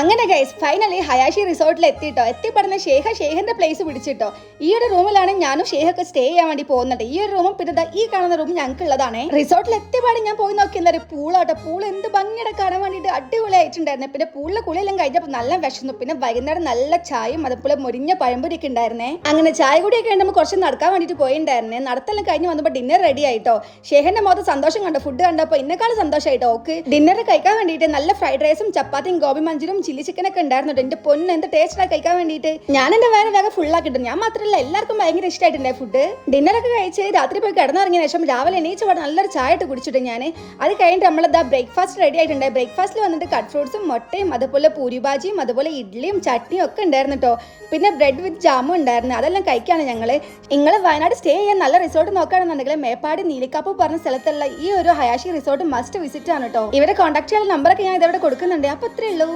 അങ്ങനെ guys finally Hayashi റിസോർട്ടിൽ എത്തിയിട്ടോ എത്തിപ്പെടുന്ന ഷേഖ ഷേഖന്റെ place പിടിച്ചിട്ടോ. ഈ ഒരു റൂമിലാണ് ഞാനും ഷേഖൊക്കെ സ്റ്റേ ചെയ്യാൻ വേണ്ടി പോകുന്നത്. ഈ ഒരു റൂമും പിന്നെ ഈ കാണുന്ന റൂം ഞങ്ങൾക്ക് ഉള്ളതാണ് റിസോർട്ടിൽ എത്തിയപാട് ഞാൻ പോയി നോക്കി. എന്താ പൂളാട്ടോ. പൂൾ എന്ത് ഭംഗിയുടെ കാണാൻ വേണ്ടിയിട്ട് അടിപൊളിയായിട്ടുണ്ടായിരുന്നു. പിന്നെ പൂളിലെ കുളിയെല്ലാം കഴിഞ്ഞപ്പോൾ നല്ല വിശന്നു. പിന്നെ വൈകുന്നേരം നല്ല ചായയും അതുപോലെ മുരിഞ്ഞ പഴംപൊരിയൊക്കെ ഉണ്ടായിരുന്നേ. അങ്ങനെ ചായ കൂടിയൊക്കെ നമ്മൾ കുറച്ച് നടക്കാൻ വേണ്ടിയിട്ട് പോയിണ്ടായിരുന്നേ. നടത്തെല്ലാം കഴിഞ്ഞ് വന്നപ്പോൾ ഡിന്നർ റെഡി ആയിട്ടോ. ഷേഖന്റെ മുഖത്ത് സന്തോഷം കണ്ടോ? ഫുഡ് കണ്ടപ്പോൾ ഇന്നെക്കാളും സന്തോഷമായിട്ടോ ഓക്ക് ഡിന്നർ കഴിക്കാൻ വേണ്ടിയിട്ട് നല്ല ഫ്രൈഡ് റൈസും ചപ്പാത്തിയും ഗോപി മഞ്ചൂരും ചില്ലി ചിക്കൻ ഒക്കെ ഉണ്ടായിരുന്നു. എന്റെ പൊന്ന് എന്ത് ടേസ്റ്റാ കഴിക്കാൻ വേണ്ടിയിട്ട്. ഞാൻ എന്റെ വേറെ വേഗം ഫുൾ ആക്കിട്ടുണ്ട് ഞാൻ മാത്രമല്ല എല്ലാവർക്കും ഭയങ്കര ഇഷ്ടമായിട്ടുണ്ടായി ഫുഡ് ഡിന്നർ ഒക്കെ കഴിച്ച് രാത്രി പോയി കിടന്നിറങ്ങിയ ശേഷം രാവിലെ എണീച്ച പാടെ നല്ലൊരു ചായ ഇട്ട് കുടിച്ചിട്ട് ഞാൻ അത് കഴിഞ്ഞിട്ട് നമ്മളതാ ബ്രേക്ക്ഫാസ്റ്റ് റെഡി ആയിട്ടുണ്ടായി ബ്രേക്ക്ഫാസ്റ്റിൽ വന്നിട്ട് കട്ട് ഫ്രൂട്ട്സും മുട്ടയും അതുപോലെ പൂരിബാജിയും അതുപോലെ ഇഡ്ഡലിയും ചട്നിയും ഒക്കെ ഉണ്ടായിരുന്നു കേട്ടോ പിന്നെ ബ്രെഡ് വിത്ത് ജാമും ഉണ്ടായിരുന്നു. അതെല്ലാം കഴിക്കാണ് ഞങ്ങൾ നിങ്ങൾ വയനാട് സ്റ്റേ ചെയ്യാൻ നല്ല റിസോർട്ട് നോക്കുകയാണെന്നുണ്ടെങ്കിൽ മേപ്പാടി നീലിക്കാപ്പ് പറഞ്ഞ സ്ഥലത്തുള്ള ഈ ഒരു ഹയാഷി റിസോർട്ട് മസ്റ്റ് വിസിറ്റ് ആണ് കേട്ടോ ഇവരെ കോൺടാക്ട് ചെയ്യാനുള്ള നമ്പറൊക്കെ ഞാൻ ഇതവിടെ കൊടുക്കുന്നുണ്ട്. അപ്പോൾ അത്രേ ഉള്ളൂ.